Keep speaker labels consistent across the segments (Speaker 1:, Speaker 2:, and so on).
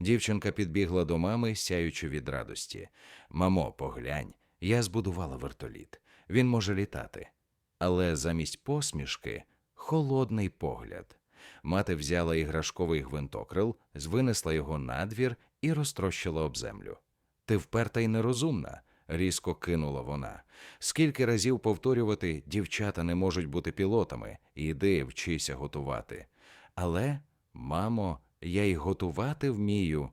Speaker 1: Дівчинка підбігла до мами, сяючи від радості. Мамо, поглянь, я збудувала вертоліт. Він може літати. Але замість посмішки холодний погляд. Мати взяла іграшковий гвинтокрил, звинесла його на двір і розтрощила об землю. Ти вперта й нерозумна, різко кинула вона. Скільки разів повторювати дівчата не можуть бути пілотами, іди вчися готувати. Але, мамо, я й готувати вмію,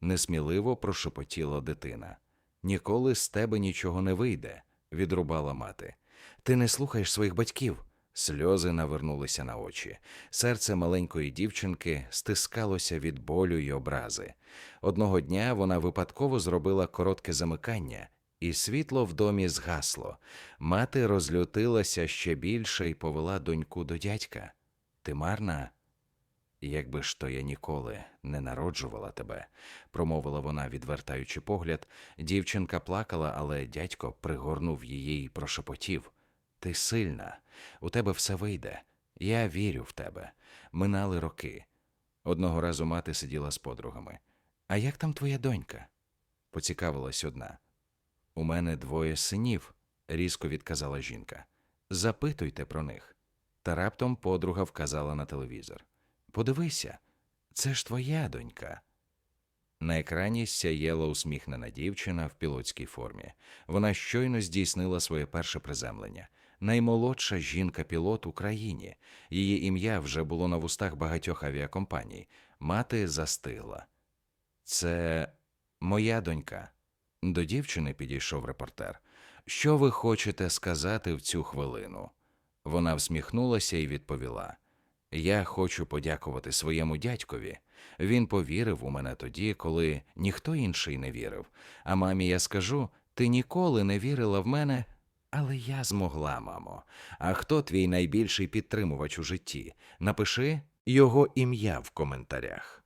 Speaker 1: несміливо прошепотіла дитина. Ніколи з тебе нічого не вийде, відрубала мати. Ти не слухаєш своїх батьків. Сльози навернулися на очі. Серце маленької дівчинки стискалося від болю й образи. Одного дня вона випадково зробила коротке замикання, і світло в домі згасло. Мати розлютилася ще більше і повела доньку до дядька. Ти марна? Якби ж то я ніколи не народжувала тебе, промовила вона, відвертаючи погляд. Дівчинка плакала, але дядько пригорнув її і прошепотів. Ти сильна, у тебе все вийде. Я вірю в тебе. Минали роки. Одного разу мати сиділа з подругами. А як там твоя донька? поцікавилась одна. У мене двоє синів, різко відказала жінка. Запитуйте про них. Та раптом подруга вказала на телевізор. Подивися, це ж твоя донька. На екрані сяєла усміхнена дівчина в пілотській формі. Вона щойно здійснила своє перше приземлення. Наймолодша жінка-пілот в Україні. Її ім'я вже було на вустах багатьох авіакомпаній. Мати застигла. Це моя донька. До дівчини підійшов репортер. Що ви хочете сказати в цю хвилину? Вона всміхнулася і відповіла: Я хочу подякувати своєму дядькові. Він повірив у мене тоді, коли ніхто інший не вірив. А мамі я скажу: ти ніколи не вірила в мене, але я змогла, мамо. А хто твій найбільший підтримувач у житті? Напиши його ім'я в коментарях.